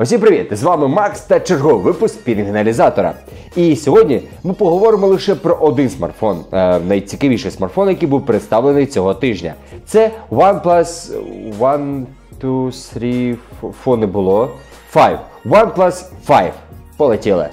Усім привіт! З вами Макс та черговий випуск пінгналізатора. І сьогодні ми поговоримо лише про один смартфон, е, найцікавіший смартфон, який був представлений цього тижня. Це OnePlus One, Two, Three, фо не було. Five. OnePlus 5. Полетіли.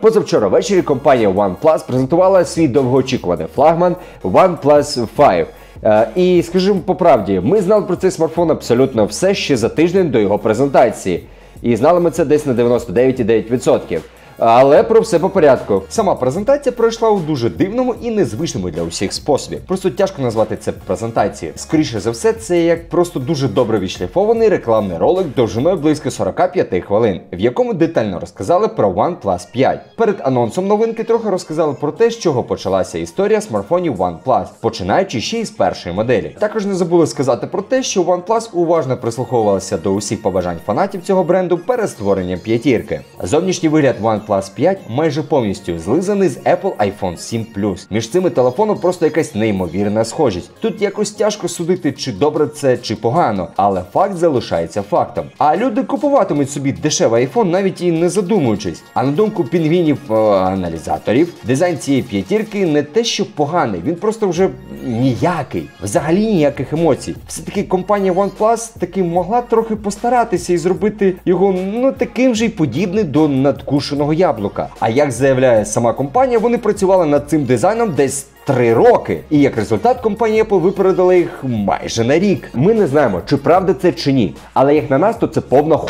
Позавчора ввечері компанія OnePlus презентувала свій довгоочікуваний флагман OnePlus 5. Е, і скажімо по правді, ми знали про цей смартфон абсолютно все ще за тиждень до його презентації. І знали ми це десь на 99,9%. Але про все по порядку. Сама презентація пройшла у дуже дивному і незвичному для усіх способі. Просто тяжко назвати це презентацією. Скоріше за все, це як просто дуже добре відшліфований рекламний ролик довжиною близько 45 хвилин, в якому детально розказали про OnePlus 5. Перед анонсом новинки трохи розказали про те, з чого почалася історія смартфонів OnePlus, починаючи ще із першої моделі. Також не забули сказати про те, що OnePlus уважно прислуховувалася до усіх побажань фанатів цього бренду перед створенням п'ятірки. Зовнішній вигляд OnePlus OnePlus 5 майже повністю злизаний з Apple iPhone 7 Plus. Між цими телефоном просто якась неймовірна схожість. Тут якось тяжко судити, чи добре це, чи погано, але факт залишається фактом. А люди купуватимуть собі дешевий iPhone, навіть і не задумуючись. А на думку пінгвінів-аналізаторів, е, дизайн цієї п'ятірки не те, що поганий, він просто вже ніякий, взагалі ніяких емоцій. Все-таки компанія OnePlus таки могла трохи постаратися і зробити його ну таким же й подібний до надкушеного яблука. А як заявляє сама компанія, вони працювали над цим дизайном десь. Три роки, і як результат компанія Apple випередила їх майже на рік. Ми не знаємо, чи правда це чи ні, але як на нас, то це повна ху.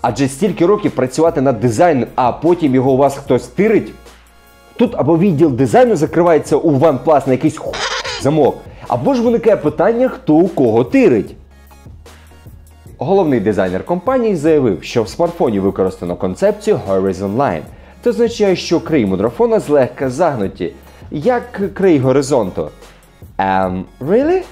Адже стільки років працювати над дизайном, а потім його у вас хтось тирить. Тут або відділ дизайну закривається у OnePlus на якийсь ху замок, або ж виникає питання, хто у кого тирить. Головний дизайнер компанії заявив, що в смартфоні використано концепцію Horizon Line. Це означає, що краї мудрофона злегка загнуті, як краї горизонту. Um, really?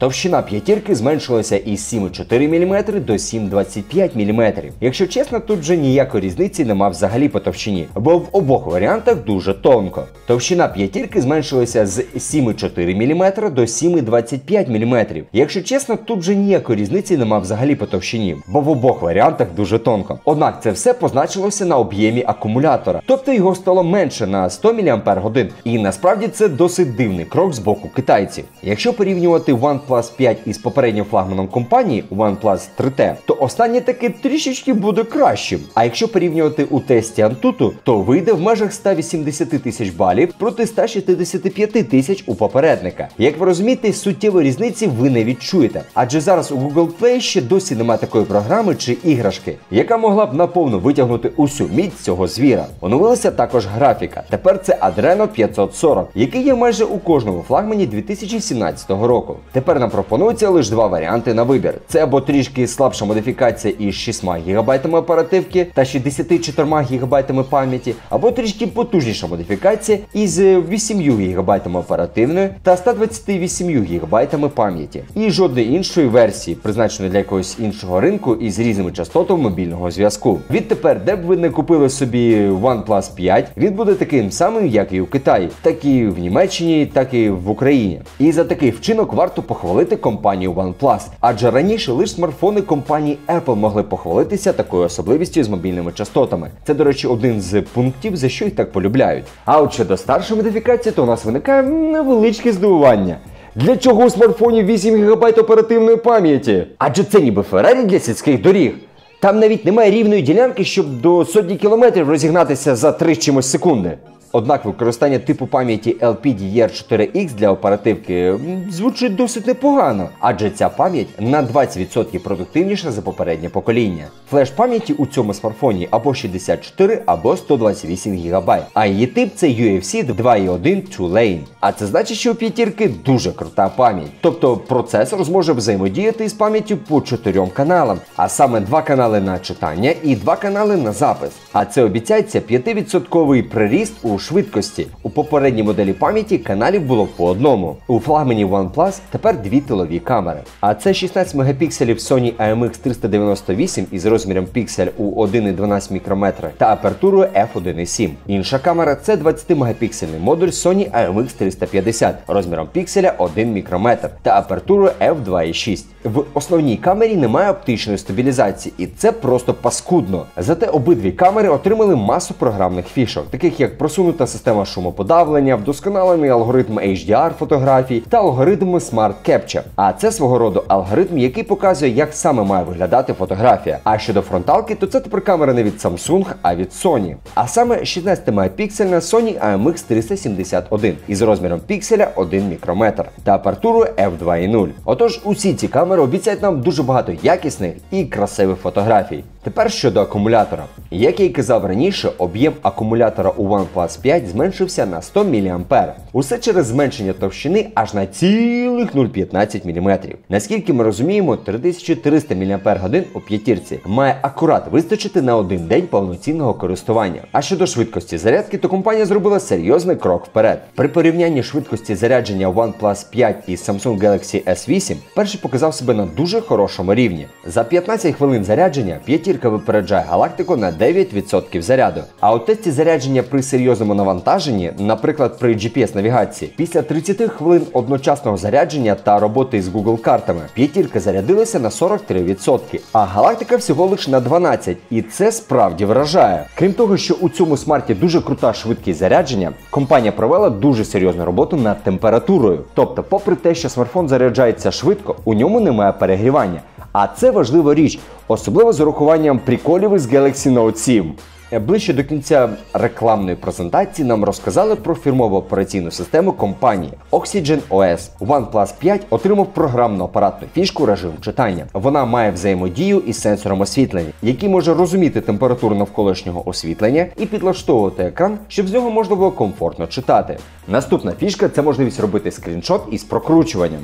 Товщина п'ятірки зменшилася із 7,4 мм до 7,25 мм. Якщо чесно, тут вже ніякої різниці нема взагалі по товщині, бо в обох варіантах дуже тонко. Товщина п'ятірки зменшилася з 7,4 мм до 7,25 мм. Якщо чесно, тут вже ніякої різниці нема взагалі по товщині, бо в обох варіантах дуже тонко. Однак це все позначилося на об'ємі акумулятора, тобто його стало менше на 100 мАч. І насправді це досить дивний крок з боку китайців. Якщо порівнювати OnePlus OnePlus 5 із попереднім флагманом компанії OnePlus 3T, то останнє таки трішечки буде кращим. А якщо порівнювати у тесті Antutu, то вийде в межах 180 тисяч балів проти 165 тисяч у попередника. Як ви розумієте, суттєвої різниці ви не відчуєте, адже зараз у Google Play ще досі немає такої програми чи іграшки, яка могла б наповну витягнути усю міць цього звіра. Оновилася також графіка. Тепер це Adreno 540, який є майже у кожному флагмані 2017 року. Тепер нам пропонується лише два варіанти на вибір: це або трішки слабша модифікація із 6 ГБ оперативки та 64 ГБ пам'яті, або трішки потужніша модифікація із 8 ГБ оперативної та 128 ГБ пам'яті. І жодної іншої версії, призначеної для якогось іншого ринку із різними частотами мобільного зв'язку. Відтепер, де б ви не купили собі OnePlus 5, він буде таким самим, як і у Китаї, так і в Німеччині, так і в Україні. І за такий вчинок варто похвалити похвалити компанію OnePlus, адже раніше лише смартфони компанії Apple могли похвалитися такою особливістю з мобільними частотами. Це, до речі, один з пунктів, за що їх так полюбляють. А от щодо старшої модифікації, то у нас виникає невеличке здивування. Для чого у смартфоні 8 ГБ оперативної пам'яті? Адже це ніби Феррарі для сільських доріг. Там навіть немає рівної ділянки, щоб до сотні кілометрів розігнатися за 3 чимось секунди. Однак використання типу пам'яті LPDDR4X для оперативки звучить досить непогано, адже ця пам'ять на 20% продуктивніша за попереднє покоління. Флеш пам'яті у цьому смартфоні або 64, або 128 ГБ, а її тип це UFC 2.1 Two Lane. А це значить, що у п'ятірки дуже крута пам'ять. Тобто процесор зможе взаємодіяти з пам'яттю по чотирьом каналам, а саме два канали на читання і два канали на запис. А це обіцяється 5% приріст у швидкості. У попередній моделі пам'яті каналів було по одному. У флагмані OnePlus тепер дві тилові камери. А це 16 мегапікселів Sony IMX 398 із розміром піксель у 1,12 мікрометра та апертурою f1.7. Інша камера це 20 мегапіксельний модуль Sony IMX 350 розміром пікселя 1 мікрометр та апертурою f2.6. В основній камері немає оптичної стабілізації, і це просто паскудно. Зате обидві камери отримали масу програмних фішок, таких як просунута система шумоподавлення, вдосконалений алгоритм HDR фотографій та алгоритм Smart Capture. А це свого роду алгоритм, який показує, як саме має виглядати фотографія. А щодо фронталки, то це тепер камера не від Samsung, а від Sony. А саме 16 мегапіксельна Sony IMX 371 із розміром пікселя 1 мікрометр та апертурою f2.0. Отож, усі ці камери обіцяють нам дуже багато якісних і красивих фотографій. Тепер щодо акумулятора. Як я й казав раніше, об'єм акумулятора у OnePlus 5 зменшився на 100 мА. Усе через зменшення товщини аж на цілих 0,15 мм. Наскільки ми розуміємо, 3300 мАч у п'ятірці має акурат вистачити на один день повноцінного користування. А щодо швидкості зарядки, то компанія зробила серйозний крок вперед. При порівнянні швидкості зарядження OnePlus 5 із Samsung Galaxy S8 перший показав себе на дуже хорошому рівні. За 15 хвилин зарядження п'ятірка випереджає галактику на 9% заряду. А у тесті зарядження при серйозному навантаженні, наприклад, при GPS-навігації, після 30 хвилин одночасного зарядження та роботи з Google картами, п'ятірка зарядилася на 43%, а галактика всього лише на 12%. І це справді вражає. Крім того, що у цьому смарті дуже крута швидкість зарядження, компанія провела дуже серйозну роботу над температурою. Тобто, попри те, що смартфон заряджається швидко, у ньому немає перегрівання. А це важлива річ, особливо з урахуванням приколів із Galaxy Note 7. Ближче до кінця рекламної презентації нам розказали про фірмову операційну систему компанії Oxygen OS. OnePlus 5 отримав програмно-апаратну фішку режим читання. Вона має взаємодію із сенсором освітлення, який може розуміти температуру навколишнього освітлення і підлаштовувати екран, щоб з нього можна було комфортно читати. Наступна фішка це можливість робити скріншот із прокручуванням.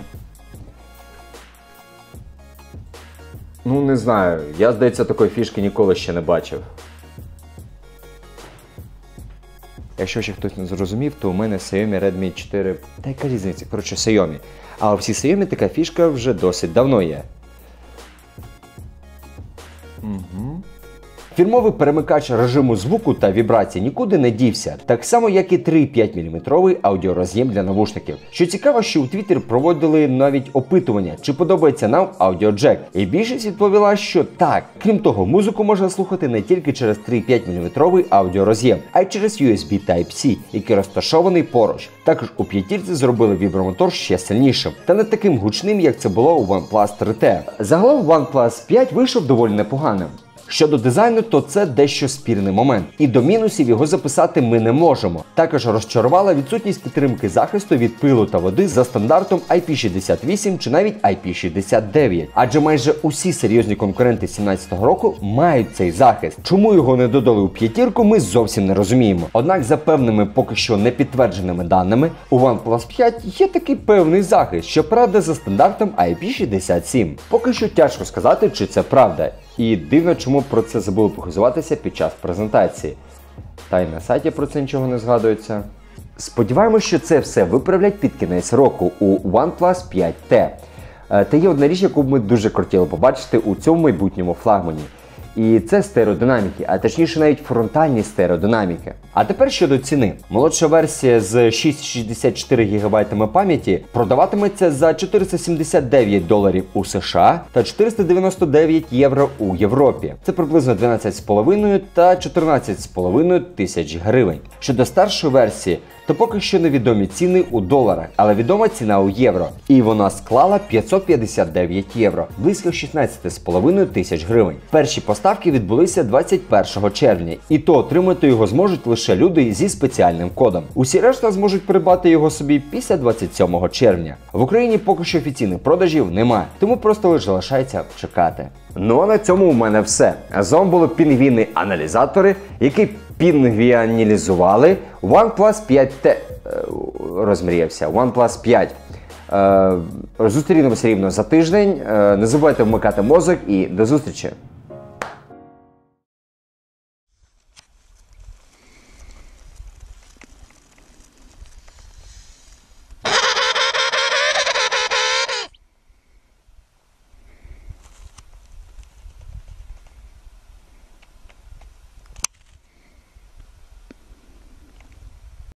Ну, не знаю. Я, здається, такої фішки ніколи ще не бачив. Якщо ще хтось не зрозумів, то у мене Xiaomi Redmi 4. Та яка різниця? Коротше, Xiaomi. А у всій Xiaomi така фішка вже досить давно є. Фірмовий перемикач режиму звуку та вібрацій нікуди не дівся, так само як і 3,5 мм аудіороз'єм для навушників. Що цікаво, що у Twitter проводили навіть опитування, чи подобається нам аудіоджек. І більшість відповіла, що так. Крім того, музику можна слухати не тільки через 3,5 мм аудіороз'єм, а й через USB Type-C, який розташований поруч. Також у п'ятірці зробили вібромотор ще сильнішим, та не таким гучним, як це було у OnePlus 3T. Загалом OnePlus 5 вийшов доволі непоганим. Щодо дизайну, то це дещо спірний момент, і до мінусів його записати ми не можемо. Також розчарувала відсутність підтримки захисту від пилу та води за стандартом IP68 чи навіть IP69. Адже майже усі серйозні конкуренти 17-го року мають цей захист. Чому його не додали у п'ятірку, ми зовсім не розуміємо. Однак, за певними поки що не підтвердженими даними, у OnePlus 5 є такий певний захист, щоправда, за стандартом IP67. Поки що тяжко сказати, чи це правда. І дивно, чому про це забули похизуватися під час презентації. Та й на сайті про це нічого не згадується. Сподіваємось, що це все виправлять під кінець року у OnePlus 5T. Та є одна річ, яку ми дуже хотіли побачити у цьому майбутньому флагмані. І це стереодинаміки, а точніше навіть фронтальні стереодинаміки. А тепер щодо ціни. Молодша версія з 664 ГБ пам'яті продаватиметься за 479 доларів у США та 499 євро у Європі. Це приблизно 12,5 та 14,5 тисяч гривень. Щодо старшої версії, то поки що невідомі ціни у доларах, але відома ціна у євро. І вона склала 559 євро, близько 16,5 тисяч гривень. Перші поставки відбулися 21 червня, і то отримати його зможуть лише люди зі спеціальним кодом. Усі решта зможуть придбати його собі після 27 червня. В Україні поки що офіційних продажів немає, тому просто лише залишається чекати. Ну а на цьому у мене все. З вами були пінгвіни-аналізатори, які пінгвіанілізували OnePlus 5T. Розмріявся, OnePlus 5. Е, зустрінемося рівно за тиждень. Е, не забувайте вмикати мозок і до зустрічі!